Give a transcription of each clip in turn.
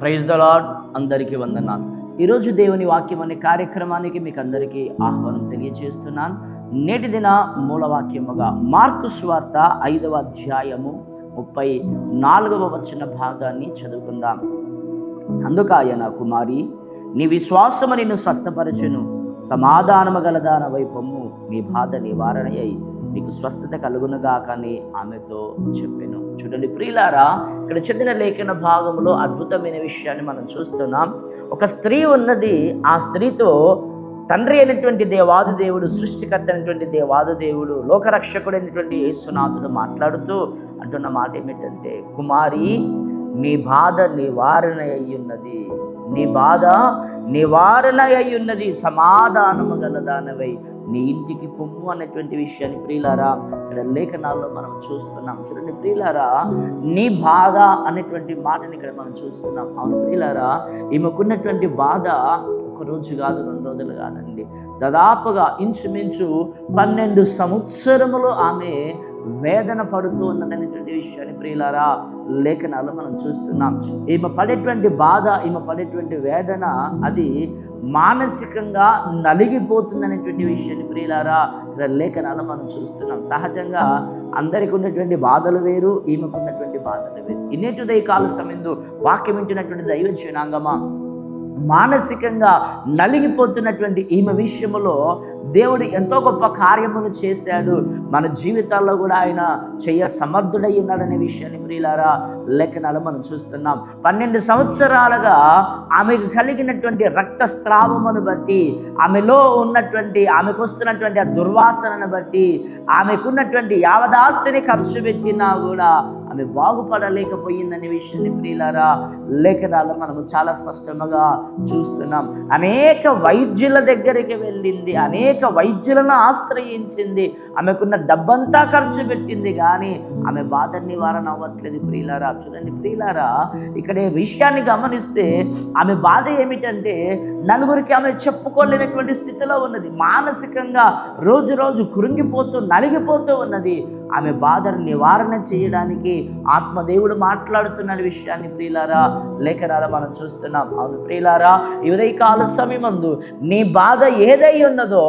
Praise the lord అందరికీ వందనాలు. ఈరోజు దేవుని వాక్యం అనే కార్యక్రమానికి మీకు అందరికీ ఆహ్వానం తెలియజేస్తున్నాను. నేటి దిన మూలవాక్యముగా మార్కు స్వార్త ఐదవ అధ్యాయము ముప్పై నాలుగవ వచ్చిన భాగాన్ని చదువుకుందాం. అందుకు ఆయన కుమారి నీ విశ్వాసము నిన్ను స్వస్థపరచును. సమాధానము గలదాన వైపము నీ బాధ నివారణ అయి నీకు స్వస్థత కలుగునుగా కానీ ఆమెతో చెప్పాను. చూడండి ప్రియులారా ఇక్కడ చెందిన లేఖన భాగంలో అద్భుతమైన విషయాన్ని మనం చూస్తున్నాం. ఒక స్త్రీ ఉన్నది ఆ స్త్రీతో తండ్రి అయినటువంటి దేవాదు దేవుడు సృష్టికర్త అయినటువంటి దేవాదు దేవుడు లోకరక్షకుడైనటువంటి యేసునాథుడు మాట్లాడుతూ అంటున్న మాట ఏమిటంటే కుమారి నీ బాధ నివారణ అయ్యున్నది. నీ బాధ నివారణ అయ్యున్నది. సమాధానము గలదానవై నీ ఇంటికి పొమ్ము అనేటువంటి విషయాన్ని ప్రియులారా ఇక్కడ లేఖనాల్లో మనం చూస్తున్నాం. చూడండి ప్రియులారా నీ బాధ అనేటువంటి మాటని ఇక్కడ మనం చూస్తున్నాం. అవును ప్రియులారా ఈమెకున్నటువంటి బాధ ఒక రోజు కాదు రెండు రోజులు కాదండి. దాదాపుగా ఇంచుమించు పన్నెండు సంవత్సరములు ఆమె వేదన పడుతూ ఉన్నదనేటువంటి విషయాన్ని ప్రియులారా లేఖనాలు మనం చూస్తున్నాం ఈమె పడేటువంటి బాధ ఈమె పడేటువంటి వేదన అది మానసికంగా నలిగిపోతుందనేటువంటి విషయాన్ని ప్రియులారా ఇక్కడ లేఖనాలు మనం చూస్తున్నాం సహజంగా అందరికి ఉన్నటువంటి బాధలు వేరు ఈమెకు ఉన్నటువంటి బాధలు వేరు. ఇన్నేటి కాల సమయంలో వాక్యం వింటున్నటువంటి దైవ జనాంగమా? మానసికంగా నలిగిపోతున్నటువంటి ఈమె విషయంలో దేవుడు ఎంతో గొప్ప కార్యమును చేశాడు. మన జీవితాల్లో కూడా ఆయన చెయ్య సమర్థుడై ఉన్నాడనే విషయాన్ని ప్రియులారా లేఖనాలు మనం చూస్తున్నాం. పన్నెండు సంవత్సరాలుగా ఆమెకు కలిగినటువంటి రక్తస్రావమును బట్టి ఆమెలో ఉన్నటువంటి ఆమెకు వస్తున్నటువంటి ఆ దుర్వాసనను బట్టి ఆమెకున్నటువంటి యావదాస్తిని ఖర్చు పెట్టినా కూడా ఆమె బాగుపడలేకపోయిందనే విషయాన్ని ప్రియులారా లేఖనాలు మనము చాలా స్పష్టంగా చూస్తున్నాం. అనేక వైద్యుల దగ్గరికి వెళ్ళింది అనేక వైద్యులను ఆశ్రయించింది ఆమెకున్న డబ్బంతా ఖర్చు పెట్టింది కానీ ఆమె బాధ నివారణ అవ్వట్లేదు ప్రియులారా. చూడండి ప్రియులారా ఇక్కడ ఈ విషయాన్ని గమనిస్తే ఆమె బాధ ఏమిటంటే నలుగురికి ఆమె చెప్పుకోలేనటువంటి స్థితిలో ఉన్నది. మానసికంగా రోజు రోజు కృంగిపోతూ నలిగిపోతూ ఉన్నది. ఆమె బాధను నివారణ చేయడానికి ఆత్మదేవుడు మాట్లాడుతున్న విషయాన్ని ప్రియులారా లేఖనాలు మనం చూస్తున్నాం. అవును ప్రియులారా ఇవదై కాల సమయమందు నీ బాధ ఏదై ఉన్నదో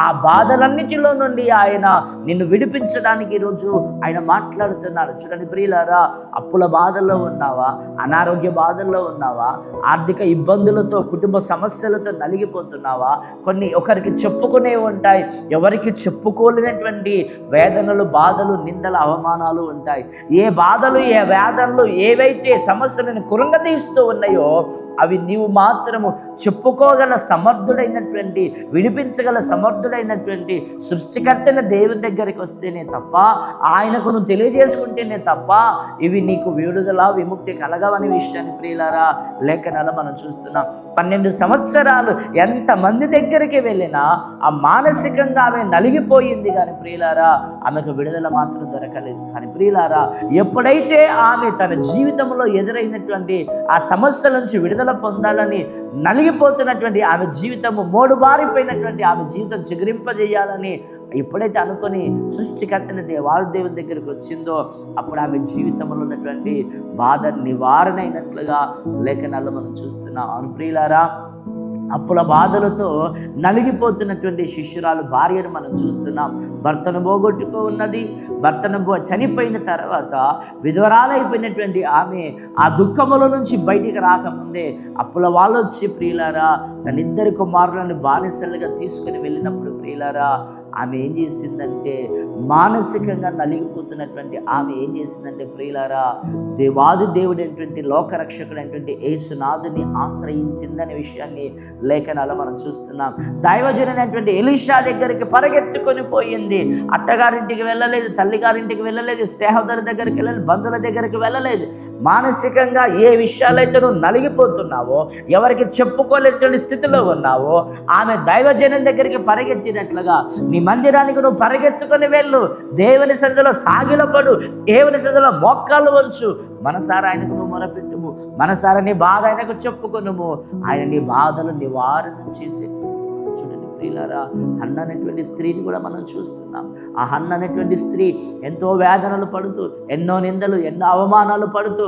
ఆ బాధలన్నిటిలో నుండి ఆయన నిన్ను విడిపించడానికి ఈరోజు ఆయన మాట్లాడుతున్నాడు. చూడండి ప్రియులారా అప్పుల బాధల్లో ఉన్నావా? అనారోగ్య బాధల్లో ఉన్నావా? ఆర్థిక ఇబ్బందులతో కుటుంబ సమస్యలతో నలిగిపోతున్నావా? కొన్ని ఒకరికి చెప్పుకునే ఉంటాయి ఎవరికి చెప్పుకోలేనటువంటి వేదనలు బాధలు నిందల అవమానాలు ఉంటాయి. ఏ బాధలు ఏ వేదనలు ఏవైతే సమస్యలను కురంగదీస్తూ ఉన్నాయో అవి నీవు మాత్రము చెప్పుకోగల సమర్థుడైనటువంటి విడిపించగల సమర్థుడైనటువంటి సృష్టికర్తన దేవుని దగ్గరికి వస్తేనే తప్ప ఆయనకు నువ్వు తెలియజేసుకుంటేనే తప్ప ఇవి నీకు విడుదల విముక్తి కలగవని విషయాన్ని ప్రియులారా లేఖనాలు మనం చూస్తున్నాం. పన్నెండు సంవత్సరాలు ఎంతమంది దగ్గరికి వెళ్ళినా ఆ మానసికంగా ఆమె నలిగిపోయింది కానీ ప్రియులారా ఆమెకు విడుదల మాత్రం దొరకలేదు. కానీ ప్రియులారా ఎప్పుడైతే ఆమె తన జీవితంలో ఎదురైనటువంటి ఆ సమస్యల నుంచి విడుదల పొందాలని నలిగిపోతున్నటువంటి ఆమె జీవితము మూడు బారిపోయినటువంటి ఆమె జీవితం చిగురింపజేయాలని ఎప్పుడైతే అనుకొని సృష్టికర్తని దేవాల దేవుని దగ్గరికి వచ్చిందో అప్పుడు ఆమె జీవితంలో ఉన్నటువంటి బాధ నివారణ అయినట్లుగా లేఖనాలు మనం చూస్తున్నాం. అనుప్రియులారా అప్పుల బాధలతో నలిగిపోతున్నటువంటి శిష్యురాలు భార్యను మనం చూస్తున్నాం. భర్తను పోగొట్టుకో ఉన్నది భర్తను పో చనిపోయిన తర్వాత విధవరాలైపోయినటువంటి ఆమె ఆ దుఃఖముల నుంచి బయటికి రాకముందే అప్పుల వాళ్ళు వచ్చి ప్రియులారా తన ఇద్దరి కుమారులను బానిసలుగా తీసుకుని వెళ్ళినప్పుడు ప్రియులారా ఆమె ఏం చేసిందంటే మానసికంగా నలిగిపోతున్నటువంటి ఆమె ఏం చేసిందంటే ప్రియులారా దేవాది దేవుడైనటువంటి లోకరక్షకుడైనటువంటి యేసునాథుని ఆశ్రయించిందనే విషయాన్ని లేఖనాలు మనం చూస్తున్నాం. దైవజనైనటువంటి ఎలిషా దగ్గరికి పరిగెత్తుకొని పోయింది. అత్తగారింటికి వెళ్ళలేదు తల్లిగారింటికి వెళ్ళలేదు స్నేహితుల దగ్గరికి వెళ్ళలేదు బంధువుల దగ్గరికి వెళ్ళలేదు. మానసికంగా ఏ విషయాలైతే నువ్వు నలిగిపోతున్నావో ఎవరికి చెప్పుకోలేటువంటి స్థితిలో ఉన్నావో ఆమె దైవజనం దగ్గరికి పరిగెత్తినట్లుగా నీ మందిరానికి నువ్వు పరిగెత్తుకొని వెళ్ళు. దేవుని సన్నిధిలో సాగిలపడు. దేవుని సన్నిధిలో మోక్కాలు వంచు. మనసారా ఆయనకు నువ్వు మొరపెట్టు. మనసారా నీ బాధ ఆయనకు చెప్పుకొనుము. ఆయన నీ బాధలు నివారణ చేసే చూడండి ప్రియులారా హన్న అనేటువంటి స్త్రీని కూడా మనం చూస్తున్నాం. ఆ హన్న అనేటువంటి స్త్రీ ఎంతో వేదనలు పడుతూ ఎన్నో నిందలు ఎన్నో అవమానాలు పడుతూ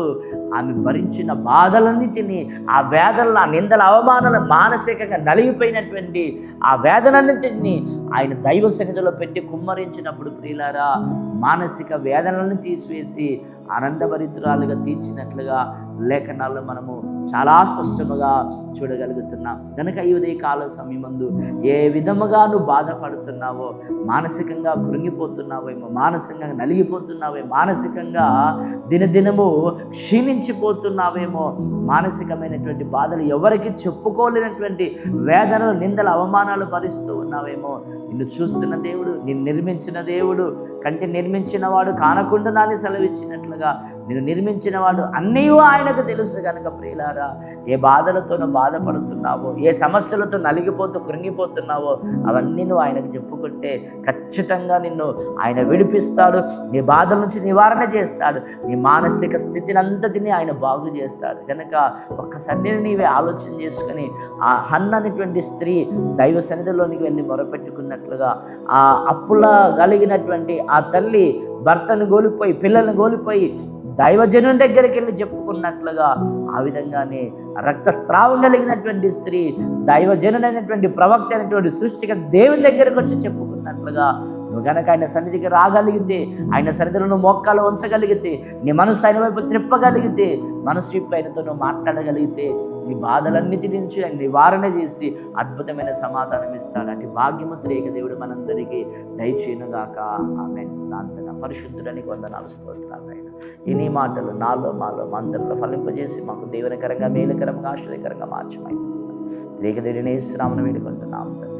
ఆమె భరించిన బాధలన్నిటినీ ఆ వేదనలు ఆ నిందల అవమానాలు మానసికంగా నలిగిపోయినటువంటి ఆ వేదనన్నింటినీ ఆయన దైవ సన్నిధిలో పెట్టి కుమ్మరించినప్పుడు ప్రియులారా మానసిక వేదనలను తీసివేసి ఆనందభరితురాలుగా తీర్చినట్లుగా లేఖనాల్లో మనము చాలా స్పష్టముగా చూడగలుగుతున్నాం. కనుక ఈ ఉదయకాల సమయమందు ఏ విధముగా నువ్వు బాధపడుతున్నావో మానసికంగా కృంగిపోతున్నావేమో మానసికంగా నలిగిపోతున్నావే మానసికంగా దినదినము క్షీణించిపోతున్నావేమో మానసికమైనటువంటి బాధలు ఎవరికి చెప్పుకోలేనటువంటి వేదనలు నిందల అవమానాలు భరిస్తూ ఉన్నావేమో నిన్ను చూస్తున్న దేవుడు నిన్ను నిర్మించిన దేవుడు కంటి నిర్మించిన వాడు కానకుండా నాని సెలవిచ్చినట్లుగా నిన్ను నిర్మించిన వాడు అన్నీ ఆయనకు తెలుసు కనుక ప్రియులారా. ఏ బాధలతోనూ బాధపడుతున్నావో ఏ సమస్యలతో నలిగిపోతూ కృంగిపోతున్నావో అవన్నీ నువ్వు ఆయనకు చెప్పుకుంటే ఖచ్చితంగా నిన్ను ఆయన విడిపిస్తాడు. నీ బాధల నుంచి నివారణ చేస్తాడు. నీ మానసిక స్థితిని అంతటిని ఆయన బాగు చేస్తాడు. కనుక ఒక్కసారి నీవే ఆలోచన చేసుకుని ఆ హన్న అనేటువంటి స్త్రీ దైవ సన్నిధిలోనికి వెళ్ళి మొరపెట్టుకున్నట్లుగా ఆ అప్పుల కలిగినటువంటి ఆ తల్లి భర్తను కోల్పోయి పిల్లల్ని కోల్పోయి దైవజనుని దగ్గరికి వెళ్ళి చెప్పుకున్నట్లుగా ఆ విధంగానే రక్తస్రావం కలిగినటువంటి స్త్రీ దైవజనుడైనటువంటి ప్రవక్త అయినటువంటి సృష్టిక దేవుని దగ్గరకు వచ్చి చెప్పుకున్నట్లుగా నువ్వు గనక ఆయన సన్నిధికి రాగలిగితే ఆయన సన్నిధిలో నువ్వు మోక్కాలు ఉంచగలిగితే నీ మనసు ఆయన వైపు త్రిప్పగలిగితే మనసు విప్పి ఆయనతో నువ్వు మాట్లాడగలిగితే నీ బాధలన్నిటి నుంచి ఆయన నివారణ చేసి అద్భుతమైన సమాధానం ఇస్తాడు. అటు భాగ్యముద్రేక దేవుడు మనందరికీ దయచేయనుగాక. ఆమె ప్రార్థన. పరిశుద్ధుడానికి వందనాలు స్తోత్రాలు ఆయన ఈ మాటలు నాలో మాలో మందరిలో ఫలింపజేసి మాకు దేవునికరంగా మేలుకరంగా ఆశ్చర్యకరంగా మార్చమై. రేఖ దేవుని శ్రామను వేడుకుంటున్నాం.